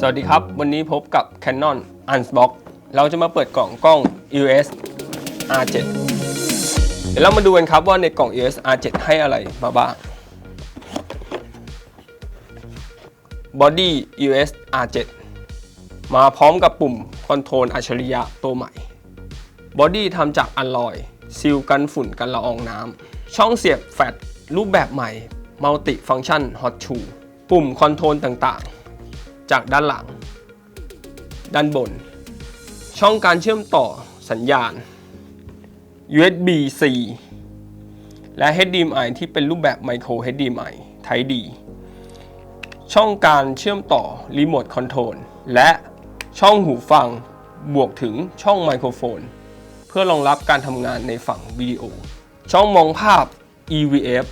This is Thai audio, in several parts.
สวัสดีครับ วันนี้พบกับ Canon Unbox เราจะมาเปิดกล่องกล้อง EOS R7 เดี๋ยวเรามาดูกันครับว่าในกล่อง EOS R7 ให้อะไรมาบ้าง Body EOS R7 มาพร้อมกับปุ่มคอนโทรลอัจฉริยะตัวใหม่ Body ทำจากอลลอยซีลกันฝุ่นกันละอองน้ำ ช่องเสียบแฟลชรูปแบบใหม่ Multi Function Hot Shoe ปุ่มคอนโทรลต่างๆ จากด้านหลัง ด้านบน ช่องการเชื่อมต่อสัญญาณ USB-C และ HDMI ที่เป็นรูปแบบ Micro HDMI Type D ช่องการเชื่อมต่อรีโมทคอนโทรลและช่องหูฟังบวกถึงช่องไมโครโฟน เพื่อรองรับการทำงานในฝั่งวิดีโอ ช่องมองภาพ EVF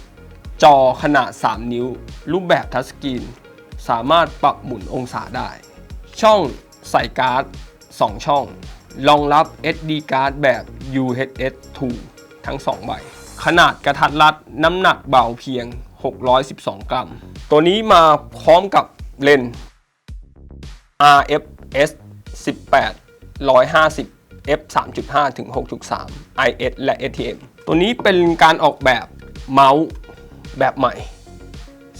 จอขนาด 3 นิ้ว รูปแบบทัชสกรีน สามารถปรับหมุนองศาได้ ช่องใส่การ์ด 2 ช่อง รองรับ SD การ์ดแบบ UHS 2 ทั้ง 2 ใบ ขนาดกระทัดรัดน้ำหนักเบาเพียง 612 กรัม ตัวนี้มาพร้อมกับเลนส์ RFS 18 150 f 3.5ถึง6.3 IS และ ATM ตัวนี้เป็นการออกแบบเมาส์แบบใหม่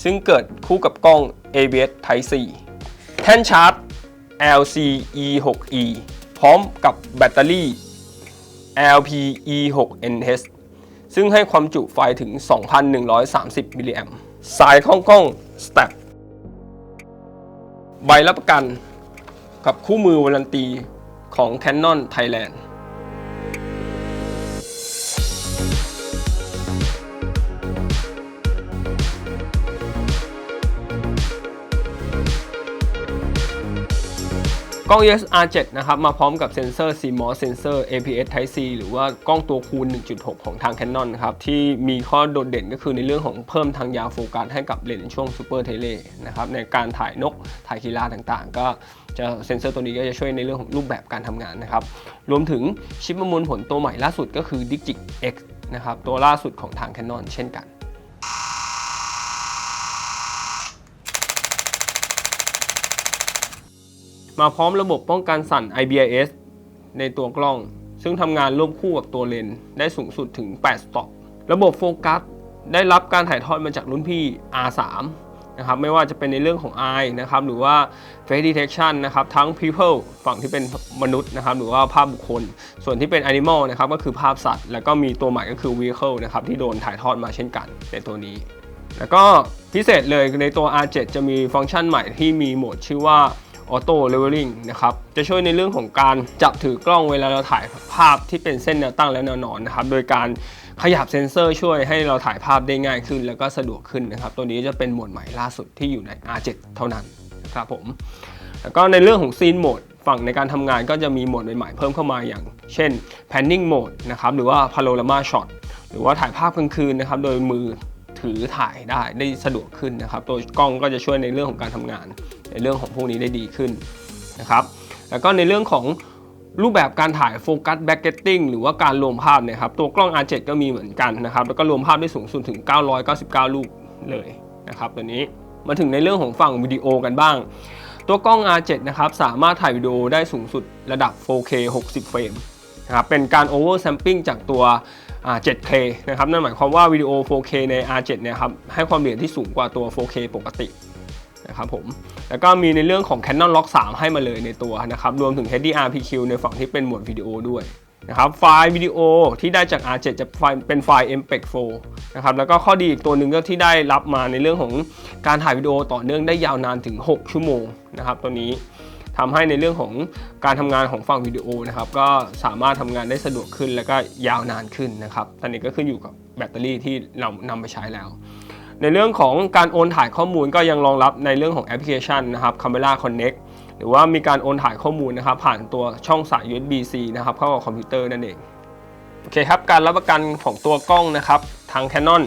ซึ่งเกิดคู่กับกล้อง ABS Type C แท่นชาร์จ LCE6E พร้อมกับแบตเตอรี่ LPE6NH ซึ่งให้ความจุไฟถึง 2,130 มิลลิแอมป์สายข้องกล้อง Stack ใบรับประกัน กับคู่มือวารันตีของ Canon Thailand ล้อง EOS R7 นะครับมาพร้อมกับเซ็นเซอร์ CMOS เซ็นเซอร์ APS Type C หรือว่ากล้องตัวคูณ 1.6 ของทาง Canon นะครับที่มีข้อโดดเด่นก็คือในเรื่องของเพิ่มทางยาวโฟกัสให้กับเลนส์ช่วง Super Tele นะครับในการถ่ายนกถ่ายกีฬาต่างๆ ก็จะเซ็นเซอร์ตัวนี้ก็จะช่วยในเรื่องของรูปแบบการทำงานนะครับรวมถึงชิปประมวลผลตัวใหม่ล่าสุดก็คือ Digic X นะครับตัวล่าสุดของทาง Canon เช่นกัน มาพร้อมระบบป้องกันสั่น IBIS ในตัวกล้อง ซึ่งทำงานร่วมคู่กับตัวเลนส์ได้สูงสุดถึง 8 สต็อกระบบโฟกัสได้รับการถ่ายทอดมาจากรุ่นพี่ R3 นะครับไม่ว่าจะเป็นในเรื่องของ Eye นะครับหรือว่า Face Detection นะครับทั้ง People ฝั่งที่เป็นมนุษย์นะครับหรือว่าภาพบุคคล ส่วนที่เป็น Animal นะครับก็คือภาพสัตว์ แล้วก็มีตัวใหม่ก็คือ Vehicle นะครับที่โดนถ่ายทอดมาเช่นกันในตัวนี้ แล้วก็พิเศษเลยในตัว R7 จะมีฟังก์ชันใหม่ที่มีโหมดชื่อว่า Auto Leveling นะครับจะช่วยในเรื่องของการจับถือกล้องเวลาเราถ่ายภาพที่เป็นเส้นแนวตั้งและแนวนอนนะครับโดยการขยับเซ็นเซอร์ช่วยให้เราถ่ายภาพได้ง่ายขึ้น แล้วก็สะดวกขึ้นนะครับตัวนี้จะเป็นโหมดใหม่ล่าสุดที่อยู่ใน R7 เท่านั้นนะครับผมแล้วก็ในเรื่องของซีนโหมดฝั่งในการทำงานก็จะมีโหมดใหม่ๆเพิ่มเข้ามาอย่างเช่น panning mode นะครับหรือว่า panorama shot หรือว่าถ่ายภาพกลางคืนนะครับโดยมือถือถ่ายได้ได้สะดวกขึ้นนะครับ ตัวกล้องก็จะช่วยในเรื่องของการทำงาน ในเรื่องของพวกนี้ได้ดีขึ้นนะครับแล้วก็ในเรื่องของรูปแบบการถ่ายโฟกัสแบ็กเก็ตติ้งหรือว่าการรวมภาพนี่ยครับตัวกล้อง R7 ก็มีเหมือนกันนะครับแล้วก็รวมภาพได้สูงสุดถึง 999 รูปเลยนะครับตัวนี้มาถึงในเรื่องของฝั่งวิดีโอกันบ้าง ตัวกล้อง R7 นะครับสามารถถ่ายวิดีโอได้สูงสุดระดับ 4K 60 เฟรมนะครับเป็นการ over sampling จากตัว 7K นะครับนั่นหมายความว่าวิดีโอ 4K ใน R7 เนี่ยครับให้ความละเอียดที่สูงกว่าตัว 4K ปกติ นะครับผม แล้วก็มีในเรื่องของ Canon Lock 3ให้มาเลยในตัวนะครับ รวมถึง HDRPQ ในฝั่งที่เป็นหมวดวิดีโอด้วยนะครับ ไฟล์วิดีโอที่ได้จาก R7 จะเป็นไฟล์ MPEG 4นะครับ แล้วก็ข้อดีอีกตัวหนึ่งก็ที่ได้รับมาในเรื่องของการถ่ายวิดีโอต่อเนื่องได้ยาวนานถึง 6 ชั่วโมงนะครับตัวนี้ทำให้ในเรื่องของการทำงานของฝั่งวิดีโอนะครับ ก็สามารถทำงานได้สะดวกขึ้น แล้วก็ยาวนานขึ้นนะครับตอนนี้ก็ขึ้นอยู่กับแบตเตอรี่ที่เรานำไปใช้แล้ว ในเรื่องของการโอนถ่ายข้อมูลก็ยังรองรับในเรื่องของแอปพลิเคชันนะครับ Camera Connect หรือว่ามีการโอนถ่ายข้อมูลนะครับ ผ่านตัวช่องสาย USB-C นะครับเข้ากับคอมพิวเตอร์นั่นเองโอเคครับการรับประกันของตัวกล้องนะครับ ทาง Canon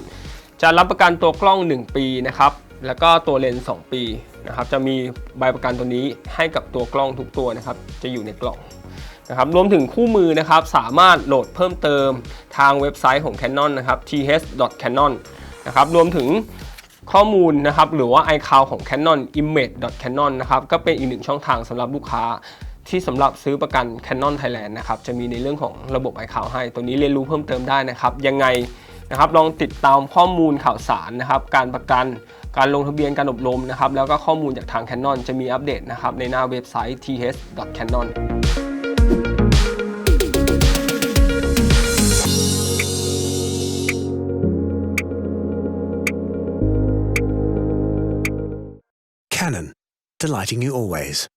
จะรับประกันตัวกล้อง 1 ปีนะครับแล้วก็ตัวเลนส์2ปีนะครับจะมีใบประกันตัวนี้ให้กับตัวกล้องทุกตัวนะครับจะอยู่ในกล่องนะครับรวมถึงคู่มือนะครับสามารถโหลดเพิ่มเติมทางเว็บไซต์ของ Canon นะครับ th.canon นะครับรวมถึงข้อมูลนะครับหรือว่า iCloud ของ Canon image.canon นะครับก็เป็นอีกหนึ่งช่องทางสำหรับลูกค้าที่สำหรับซื้อประกัน Canon Thailand นะครับจะมีในเรื่องของระบบ iCloud ให้ ตัวนี้เรียนรู้เพิ่มเติมได้นะครับ ยังไงนะครับลองติดตามข้อมูลข่าวสารนะครับ การประกันการลงทะเบียนการอบรมนะครับ แล้วก็ข้อมูลจากทาง Canon จะมีอัปเดตนะครับ ในหน้าเว็บไซต์ th.canon delighting you always.